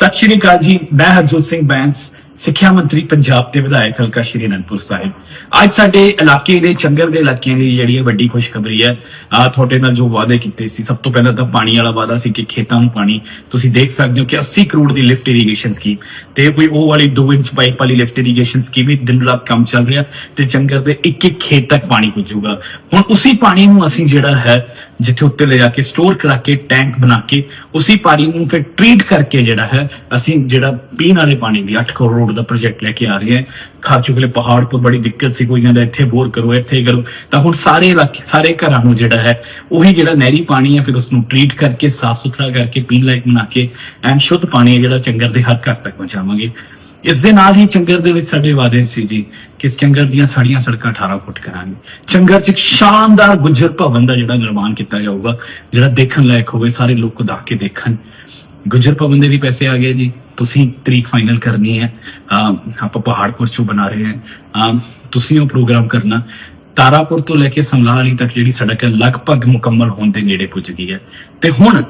ਸਤਿ ਸ਼੍ਰੀ ਅਕਾਲ ਜੀ, ਮੈਂ ਹਰਜੋਤ ਸਿੰਘ ਬੈਂਸ, ਸਿੱਖਿਆ ਮੰਤਰੀ ਪੰਜਾਬ ਦੇ ਵਿਧਾਇਕ ਹਲਕਾ ਸ਼੍ਰੀ ਅਨੰਦਪੁਰ ਸਾਹਿਬ। ਅੱਜ ਸਾਡੇ ਇਲਾਕੇ ਦੇ, ਚੰਗਰ ਦੇ ਇਲਾਕਿਆਂ ਦੀ ਜਿਹੜੀ ਹੈ ਵੱਡੀ ਖੁਸ਼ਖਬਰੀ ਹੈ ਆ ਤੁਹਾਡੇ ਨਾਲ ਜੋ ਵਾਅਦੇ ਕੀਤੇ ਸੀ, ਸਭ ਤੋਂ ਪਹਿਲਾਂ ਤਾਂ ਪਾਣੀ ਵਾਲਾ ਵਾਅਦਾ ਸੀ ਕਿ ਖੇਤਾਂ ਨੂੰ ਪਾਣੀ, ਤੁਸੀਂ ਦੇਖ ਸਕਦੇ ਹੋ ਕਿ 80 ਕਰੋੜ ਦੀ ਲਿਫਟ ਇਰੀਗੇਸ਼ਨ ਸਕੀਮ ਤੇ ਕੋਈ ਉਹ ਵਾਲੀ 2 ਇੰਚ ਪਾਈਪ ਵਾਲੀ ਲਿਫਟ ਇਰੀਗੇਸ਼ਨ ਸਕੀਮ ਵੀ ਦਿਨ ਰਾਤ ਕੰਮ ਚੱਲ ਰਿਹਾ, ਤੇ ਚੰਗਰ ਦੇ ਇੱਕ ਇੱਕ ਖੇਤ ਤੱਕ ਪਾਣੀ ਪੁੱਜੂਗਾ। ਹੁਣ ਉਸੇ ਪਾਣੀ ਨੂੰ ਅਸੀਂ ਜਿਹੜਾ ਹੈ ਜਿੱਥੇ ਉੱਤੇ ਲੈ ਜਾ ਕੇ ਸਟੋਰ ਕਰਾ ਕੇ ਟੈਂਕ ਬਣਾ ਕੇ, ਉਸੇ ਪਾਣੀ ਨੂੰ ਫਿਰ ਟ੍ਰੀਟ ਕਰਕੇ ਜਿਹੜਾ ਹੈ, ਅਸੀਂ ਜਿਹੜਾ ਪੀਣ ਵਾਲੇ ਪਾਣੀ ਦੀ 8 ਕਰੋੜ ਦਾ ਪ੍ਰੋਜੈਕਟ ਲੈ ਕੇ ਆ ਰਹੇ ਹਾਂ। ਖਾਚੁਕਲੇ ਪਹਾੜ ਤੋਂ ਬੜੀ ਦਿੱਕਤ ਸੀ, ਕੋਈ ਕਹਿੰਦਾ ਇੱਥੇ ਬੋਰ ਕਰੋ, ਇੱਥੇ ਕਰੋ। ਤਾਂ ਹੁਣ ਸਾਰੇ ਇਲਾਕੇ, ਸਾਰੇ ਘਰਾਂ ਨੂੰ ਜਿਹੜਾ ਹੈ, ਉਹੀ ਜਿਹੜਾ ਨਹਿਰੀ ਪਾਣੀ ਹੈ, ਫਿਰ ਉਸ ਨੂੰ ਟ੍ਰੀਟ ਕਰਕੇ, ਸਾਫ਼ ਸੁਥਰਾ ਕਰਕੇ, ਪੀਣ ਲਾਇਕ ਬਣਾ ਕੇ, ਐਨ ਸ਼ੁੱਧ ਪਾਣੀ ਹੈ ਜਿਹੜਾ ਚੰਗਰ ਦੇ ਹਰ ਘਰ ਤੱਕ ਪਹੁੰਚਾਵਾਂਗੇ। ਇਸ ਦੇ ਨਾਲ ਹੀ ਚੰਗਰ ਦੇ ਵਿੱਚ ਸਾਡੇ ਵਾਅਦੇ ਸੀ ਜੀ ਕਿ ਚੰਗਰ ਦੀਆਂ ਸਾਰੀਆਂ ਸੜਕਾਂ 18 ਫੁੱਟ ਕਰਾਂਗੇ। ਚੰਗਰ 'ਚ ਇੱਕ ਸ਼ਾਨਦਾਰ ਗੁੱਜਰ ਭਵਨ ਦਾ ਜਿਹੜਾ ਨਿਰਮਾਣ ਕੀਤਾ ਜਾਊਗਾ, ਜਿਹੜਾ ਦੇਖਣ ਲਾਇਕ ਹੋਵੇ, ਸਾਰੇ ਲੋਕ ਦਾ ਕੇ ਦੇਖਣ। ਗੁੱਜਰ ਭਵਨ ਦੇ ਵੀ ਪੈਸੇ ਆ ਗਏ ਜੀ। ਤੁਸੀਂ ਤਰੀਕ ਫਾਈਨਲ ਕਰਨੀ ਹੈ। ਅਮ, ਆਪਾਂ ਪਹਾੜਪੁਰ ਚੋਂ ਬਣਾ ਰਹੇ ਹਾਂ। ਤੁਸੀਂ ਉਹ ਪ੍ਰੋਗਰਾਮ ਕਰਨਾ। ਤਾਰਾਪੁਰ ਤੋਂ ਲੈ ਕੇ ਸਮਲਾ ਵਾਲੀ ਤੱਕ ਜਿਹੜੀ ਸੜਕ ਹੈ, ਲਗਭਗ ਮੁਕੰਮਲ ਹੋਣ ਦੇ ਨੇੜੇ ਪੁੱਜ ਗਈ ਹੈ। ਤੇ ਹੁਣ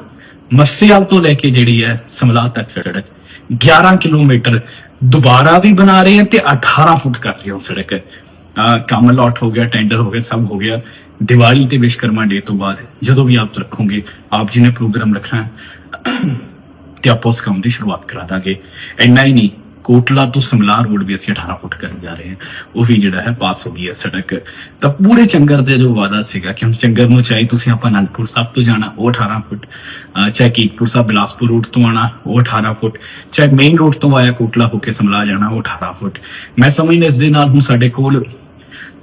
ਮੱਸਿਆਲ ਤੋਂ ਲੈ ਕੇ ਜਿਹੜੀ ਹੈ, ਸਮਲਾਹ ਤੱਕ ਸੜਕ 11 ਕਿਲੋਮੀਟਰ ਦੁਬਾਰਾ ਵੀ ਬਣਾ ਰਹੇ ਹਾਂ ਤੇ 18 ਫੁੱਟ ਕਰ ਰਹੇ ਹਾਂ ਸੜਕ। ਅਹ ਕੰਮ ਲਾਟ ਹੋ ਗਿਆ ਟੈਂਡਰ ਹੋ ਗਿਆ ਸਭ ਹੋ ਗਿਆ। ਦੀਵਾਲੀ ਤੇ ਵਿਸ਼ਕਰਮਾ ਡੇ ਤੋਂ ਬਾਅਦ ਜਦੋਂ ਵੀ ਆਪ ਰੱਖੋਗੇ ਆਪ ਜੀ ਨੇ ਪ੍ਰੋਗਰਾਮ ਰੱਖਣਾ ਹੈ, ਤੇ ਆਪਾਂ ਉਸ ਕੰਮ ਦੀ ਸ਼ੁਰੂਆਤ ਕਰਾ ਦਾਂਗੇ। ਇੰਨਾ ਹੀ ਨਹੀਂ ਕੋਟਲਾ ਤੋਂ ਸਮਲਾਰ ਰੋਡ ਵੀ ਅਸੀਂ 18 ਫੁੱਟ ਕਰਨ ਜਾ ਰਹੇ ਹਾਂ। ਉਹ ਵੀ ਜਿਹੜਾ ਹੈ ਪਾਸ ਹੋ ਗਈ ਹੈ ਸੜਕ। ਤਾਂ ਪੂਰੇ ਚੰਗਰ ਦੇ ਜੋ ਵਾਦਾ ਸੀਗਾ ਕਿ ਹੁਣ ਚੰਗਰ ਨੂੰ ਚਾਹੀ ਤੁਸੀਂ ਆਪਾਂ ਅਨੰਦਪੁਰ ਸਾਹਿਬ ਤੋਂ ਜਾਣਾ ਉਹ 18 ਫੁੱਟ ਚਾਹੇ ਕੀਰਤਪੁਰ ਸਾਹਿਬ ਬਿਲਾਸਪੁਰ ਰੋਡ ਤੋਂ ਆਣਾ ਉਹ 18 ਫੁੱਟ ਚਾਹੇ ਮੇਨ ਰੋਡ ਤੋਂ ਆਇਆ ਕੋਟਲਾ ਹੋ ਕੇ ਸਮਲਾ ਜਾਣਾ ਉਹ 18 ਫੁੱਟ। ਮੈਂ ਸਮਝਦਾ ਇਸ ਦੇ ਨਾਲ ਹੁਣ ਸਾਡੇ ਕੋਲ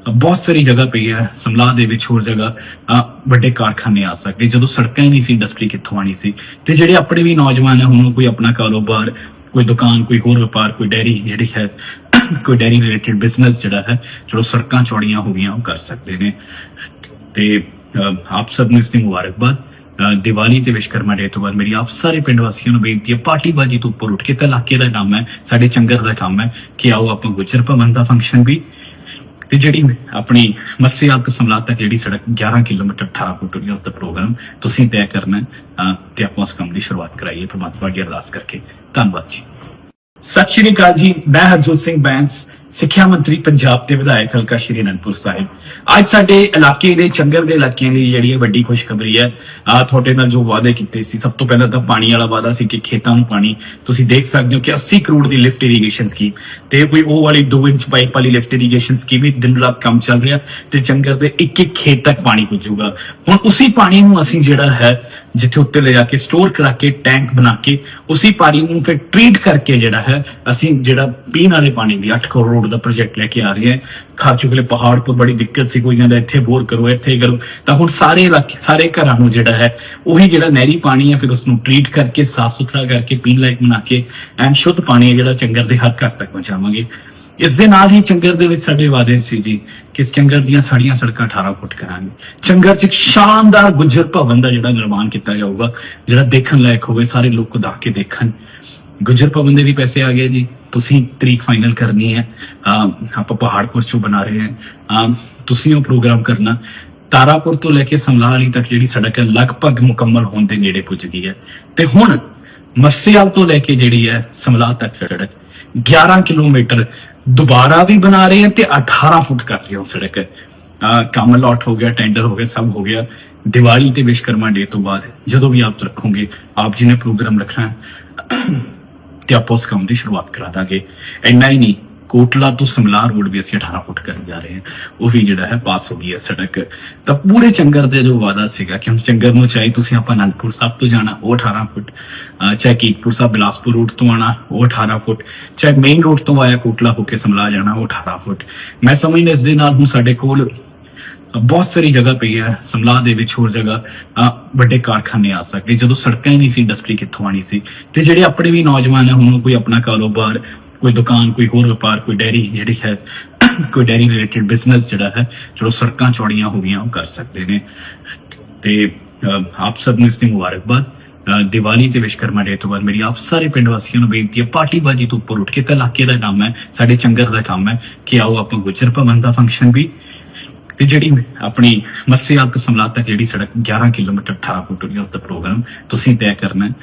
ਬਹੁਤ ਸਾਰੀ ਜਗ੍ਹਾ ਪਈ ਹੈ ਸਮਲਾ ਦੇ ਵਿੱਚ ਹੋਰ ਜਗ੍ਹਾ ਅ, ਵੱਡੇ ਕਾਰਖਾਨੇ ਆ ਸਕਦੇ ਜਦੋਂ ਸੜਕਾਂ ਹੀ ਨਹੀਂ ਸੀ ਇੰਡਸਟਰੀ ਕਿੱਥੋਂ ਆਣੀ ਸੀ। ਤੇ ਜਿਹੜੇ ਆਪਣੇ ਵੀ ਨੌਜਵਾਨ ਹੈ ਹੁਣ ਕੋਈ ਆਪਣਾ ਕਾਰੋਬਾਰ ਕੋਈ ਦੁਕਾਨ, ਕੋਈ ਹੋਰ ਵਪਾਰ, ਕੋਈ ਡੈਰੀ ਜਿਹੜੀ ਹੈ, ਕੋਈ ਡੈਰੀ ਰਿਲੇਟਡ ਬਿਜ਼ਨਸ ਜਿਹੜਾ ਹੈ ਜਦੋਂ ਸੜਕਾਂ ਚੌੜੀਆਂ ਹੋ ਗਈਆਂ, ਉਹ ਕਰ ਸਕਦੇ ਨੇ। ਤੇ ਆਪ ਸਭ ਨੂੰ ਇਸ ਦੀ ਮੁਬਾਰਕਬਾਦ। ਦੀਵਾਲੀ ਤੇ ਵਿਸ਼ਕਰਮਾ ਡੇ ਤੋਂ ਬਾਅਦ ਮੇਰੀ ਆਪ ਸਾਰੇ ਪਿੰਡ ਵਾਸੀਆਂ ਨੂੰ ਬੇਨਤੀ ਹੈ ਪਾਰਟੀ ਤੋਂ ਉੱਪਰ ਉੱਠ ਕੇ ਤਾਂ ਦਾ ਕੰਮ ਹੈ, ਸਾਡੇ ਚੰਗਰ ਦਾ ਕੰਮ ਹੈ, ਕਿ ਆਓ ਆਪਾਂ ਗੁਜਰ ਭਵਨ ਦਾ ਫੰਕਸ਼ਨ ਵੀ। ਤੇ ਜਿਹੜੀ ਆਪਣੀ ਮੱਸਿਆਲ ਤੋਂ ਸਮਲਾ ਤੱਕ ਜਿਹੜੀ ਸੜਕ 11 ਕਿਲੋਮੀਟਰ 18 ਫੁੱਟ ਦੀ ਉਸ ਦਾ ਪ੍ਰੋਗਰਾਮ ਤੁਸੀਂ ਤੈਅ ਕਰਨਾ ਤੇ ਆਪਾਂ ਉਸ ਕੰਮ ਦੀ ਸ਼ੁਰੂਆਤ ਕਰਾਈਏ, ਪ੍ਰਮਾਤਮਾ ਅੱਗੇ ਅਰਦਾਸ ਕਰਕੇ। ਧੰਨਵਾਦ ਜੀ। ਸਤਿ ਸ਼੍ਰੀ ਅਕਾਲ ਜੀ ਮੈਂ ਹਰਜੋਤ ਸਿੰਘ ਬੈਂਸ ਸਿੱਖਿਆ ਮੰਤਰੀ ਪੰਜਾਬ ਤੇ ਵਿਧਾਇਕ ਹਲਕਾ ਸ਼੍ਰੀ ਅਨੰਦਪੁਰ ਸਾਹਿਬ। ਅੱਜ ਸਾਡੇ ਇਲਾਕੇ ਦੇ, ਚੰਗਰ ਦੇ ਇਲਾਕਿਆਂ ਦੀ ਜਿਹੜੀ ਹੈ ਵੱਡੀ ਖੁਸ਼ਖਬਰੀ ਹੈ, ਆ ਤੁਹਾਡੇ ਨਾਲ ਜੋ ਵਾਅਦੇ ਕੀਤੇ ਸੀ, ਸਭ ਤੋਂ ਪਹਿਲਾਂ ਤਾਂ ਪਾਣੀ ਵਾਲਾ ਵਾਅਦਾ ਸੀ ਕਿ ਖੇਤਾਂ ਨੂੰ ਪਾਣੀ, ਤੁਸੀਂ ਦੇਖ ਸਕਦੇ ਹੋ ਕਿ 80 ਕਰੋੜ ਦੀ ਲਿਫਟ ਇਰੀਗੇਸ਼ਨ ਸਕੀਮ ਤੇ ਕੋਈ ਉਹ ਵਾਲੀ 2 ਇੰਚ ਪਾਈਪ ਵਾਲੀ ਲਿਫਟ ਇਰੀਗੇਸ਼ਨ ਸਕੀਮ ਵੀ ਦਿਨ ਰਾਤ ਕੰਮ ਚੱਲ ਰਿਹਾ ਤੇ ਚੰਗਰ ਦੇ ਇੱਕ ਇੱਕ ਖੇਤ ਤੱਕ ਪਾਣੀ ਪੁੱਜੂਗਾ। ਹੁਣ ਉਸੇ ਪਾਣੀ ਨੂੰ ਅਸੀਂ ਜਿਹੜਾ ਹੈ, ਜਿੱਥੇ ਉੱਤੇ ਲੈ ਜਾ ਕੇ ਸਟੋਰ ਕਰਾ ਕੇ ਟੈਂਕ ਬਣਾ ਕੇ, ਉਸੇ ਪਾਣੀ ਨੂੰ ਫਿਰ ਟ੍ਰੀਟ ਕਰਕੇ ਜਿਹੜਾ ਹੈ, ਅਸੀਂ ਜਿਹੜਾ ਪੀਣ ਵਾਲੇ ਪਾਣੀ ਦੀ 8 ਕਰੋੜ ਦਾ ਪ੍ਰੋਜੈਕਟ ਲੈ ਕੇ ਆ ਰਹੇ ਹਾਂ। ਖਾਚੁਕਲੇ ਪਹਾੜ ਤੋਂ ਬੜੀ ਦਿੱਕਤ ਸੀ ਕੋਈ ਕਹਿੰਦਾ ਇੱਥੇ ਬੋਰ ਕਰੋ, ਇੱਥੇ ਕਰੋ। ਤਾਂ ਹੁਣ ਸਾਰੇ ਇਲਾਕੇ, ਸਾਰੇ ਘਰਾਂ ਨੂੰ ਜਿਹੜਾ ਹੈ, ਉਹੀ ਜਿਹੜਾ ਨਹਿਰੀ ਪਾਣੀ ਹੈ, ਫਿਰ ਉਸ ਨੂੰ ਟ੍ਰੀਟ ਕਰਕੇ, ਸਾਫ਼ ਸੁਥਰਾ ਕਰਕੇ ਪੀਣ ਲਾਇਕ ਬਣਾ ਕੇ ਐਨ ਸ਼ੁੱਧ ਪਾਣੀ ਹੈ ਜਿਹੜਾ ਚੰਗਰ ਦੇ ਹਰ ਘਰ ਤੱਕ ਪਹੁੰਚਾਵਾਂਗੇ। ਇਸ ਦੇ ਨਾਲ ਹੀ ਚੰਗਰ ਦੇ ਵਿੱਚ ਸਾਡੇ ਵਾਅਦੇ ਸੀ ਜੀ ਕਿ ਚੰਗਰ ਦੀਆਂ ਸਾੜੀਆਂ ਸੜਕਾਂ 18 ਫੁੱਟ ਕਰਾਂਗੇ। ਚੰਗਰ 'ਚ ਇੱਕ ਸ਼ਾਨਦਾਰ ਗੁੱਜਰ ਭਵਨ ਦਾ ਜਿਹੜਾ ਨਿਰਮਾਣ ਕੀਤਾ ਜਾਊਗਾ, ਜਿਹੜਾ ਦੇਖਣ ਲਾਇਕ ਹੋਵੇ, ਸਾਰੇ ਲੋਕ ਦਾ ਕੇ ਦੇਖਣ। ਗੁੱਜਰ ਭਵਨ ਦੇ ਵੀ ਪੈਸੇ ਆ ਗਏ ਜੀ। ਤੁਸੀਂ ਤਰੀਕ ਫਾਈਨਲ ਕਰਨੀ ਹੈ ਆਪਾਂ ਪਹਾੜਪੁਰ ਚੋਂ ਬਣਾ ਰਹੇ ਹਾਂ ਤੁਸੀਂ ਉਹ ਪ੍ਰੋਗਰਾਮ ਕਰਨਾ। ਤਾਰਾਪੁਰ ਤੋਂ ਲੈ ਕੇ ਸਮਲਾਹ ਵਾਲੀ ਤੱਕ ਜਿਹੜੀ ਸੜਕ ਹੈ, ਲਗਭਗ ਮੁਕੰਮਲ ਹੋਣ ਦੇ ਨੇੜੇ ਪੁੱਜ ਗਈ ਹੈ। ਤੇ ਹੁਣ ਮੱਸਿਆਲ ਤੋਂ ਲੈ ਕੇ ਜਿਹੜੀ ਹੈ ਸਮਲਾਹ ਤੱਕ ਸੜਕ 11 ਕਿਲੋਮੀਟਰ ਦੁਬਾਰਾ ਵੀ ਬਣਾ ਰਹੇ ਹਾਂ ਤੇ 18 ਫੁੱਟ ਕਰ ਰਹੇ ਹਾਂ ਸੜਕ। ਅਹ, ਕੰਮ ਲਾਟ ਹੋ ਗਿਆ ਟੈਂਡਰ ਹੋ ਗਿਆ, ਸਭ ਹੋ ਗਿਆ। ਦੀਵਾਲੀ ਤੇ ਵਿਸ਼ਕਰਮਾ ਡੇ ਤੋਂ ਬਾਅਦ ਜਦੋਂ ਵੀ ਆਪ ਰੱਖੋਗੇ, ਆਪ ਜੀ ਨੇ ਪ੍ਰੋਗਰਾਮ ਰੱਖਣਾ ਤੇ ਆਪਾਂ ਉਸ ਕੰਮ ਦੀ ਸ਼ੁਰੂਆਤ ਕਰਾ ਦਾਂਗੇ। ਇੰਨਾ ਹੀ ਨਹੀਂ, ਕੋਟਲਾ ਤੋਂ ਸਮਲਾਰ ਰੋਡ ਵੀ ਅਸੀਂ 18 ਫੁੱਟ ਕਰਨ ਜਾ ਰਹੇ ਹਾਂ। ਉਹ ਵੀ ਜਿਹੜਾ ਹੈ ਪਾਸ ਹੋ ਗਈ ਹੈ ਸੜਕ। ਤਾਂ ਪੂਰੇ ਚੰਗਰ ਦੇ ਜੋ ਵਾਦਾ ਸੀਗਾ ਕਿ ਹੁਣ ਚੰਗਰ ਨੂੰ ਚਾਹੀ ਤੁਸੀਂ ਆਪਾਂ ਅਨੰਦਪੁਰ ਸਾਹਿਬ ਤੋਂ ਜਾਣਾ, ਉਹ 18 ਫੁੱਟ ਚਾਹੇ ਕੀਰਤਪੁਰ ਸਾਹਿਬ ਬਿਲਾਸਪੁਰ ਰੋਡ ਤੋਂ ਆਣਾ ਉਹ 18 ਫੁੱਟ, ਚਾਹੇ ਮੇਨ ਰੋਡ ਤੋਂ ਆਇਆ ਕੋਟਲਾ ਹੋ ਕੇ ਸਮਲਾ ਜਾਣਾ, ਉਹ 18 ਫੁੱਟ। ਮੈਂ ਸਮਝਦਾ ਇਸ ਦੇ ਨਾਲ ਹੁਣ ਸਾਡੇ ਕੋਲ ਬਹੁਤ ਸਾਰੀ ਜਗ੍ਹਾ ਪਈ ਹੈ ਸਮਲਾਹ ਦੇ ਵਿੱਚ ਹੋਰ ਜਗ੍ਹਾ ਵੱਡੇ ਕਾਰਖਾਨੇ ਆ ਸਕਦੇ। ਜਦੋਂ ਸੜਕਾਂ ਹੀ ਨਹੀਂ ਸੀ ਇੰਡਸਟਰੀ ਕਿੱਥੋਂ ਆਣੀ ਸੀ? ਤੇ ਜਿਹੜੇ ਆਪਣੇ ਵੀ ਨੌਜਵਾਨ ਹੈ, ਹੁਣ ਕੋਈ ਆਪਣਾ ਕਾਰੋਬਾਰ, ਕੋਈ ਦੁਕਾਨ, ਕੋਈ ਹੋਰ ਵਪਾਰ, ਕੋਈ ਡੈਰੀ ਜਿਹੜੀ ਹੈ, ਕੋਈ ਡੈਰੀ ਰਿਲੇਟਡ ਬਿਜ਼ਨਸ ਜਿਹੜਾ ਹੈ ਜਦੋਂ ਸੜਕਾਂ ਚੌੜੀਆਂ ਹੋ ਗਈਆਂ, ਉਹ ਕਰ ਸਕਦੇ ਨੇ। ਤੇ ਆਪ ਸਭ ਨੂੰ ਇਸ ਦੀ ਮੁਬਾਰਕਬਾਦ। ਦੀਵਾਲੀ ਤੇ ਵਿਸ਼ਕਰਮਾ ਡੇ ਤੋਂ ਬਾਅਦ ਮੇਰੀ ਆਪ ਸਾਰੇ ਪਿੰਡ ਵਾਸੀਆਂ ਨੂੰ ਬੇਨਤੀ ਹੈ, ਪਾਰਟੀਬਾਜ਼ੀ ਤੋਂ ਉੱਪਰ ਉੱਠ ਕੇ ਤਲਾਕੇ ਦਾ ਕੰਮ ਹੈ, ਸਾਡੇ ਚੰਗਰ ਦਾ ਕੰਮ ਹੈ, ਕਿ ਆਓ ਆਪਾਂ ਗੁੱਜਰ ਭਵਨ ਦਾ ਫੰਕਸ਼ਨ ਵੀ ਤੇ ਜਿਹੜੀ ਆਪਣੀ ਮੱਸੇਵਾਲ ਤੋਂ ਸਮਲਾਤ ਤੱਕ ਜਿਹੜੀ ਸੜਕ 11 ਕਿਲੋਮੀਟਰ 18 ਫੁੱਟ ਦੀ ਉਸ ਦਾ ਪ੍ਰੋਗਰਾਮ ਤੁਸੀਂ ਤੈਅ ਕਰਨਾ ਹੈ,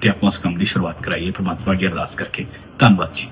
ਤੇ ਆਪਾਂ ਉਸ ਕੰਮ ਦੀ ਸ਼ੁਰੂਆਤ ਕਰਾਈਏ। ਪ੍ਰਮਾਤਮਾ ਅੱਗੇ ਅਰਦਾਸ ਕਰਕੇ। ਧੰਨਵਾਦ ਜੀ।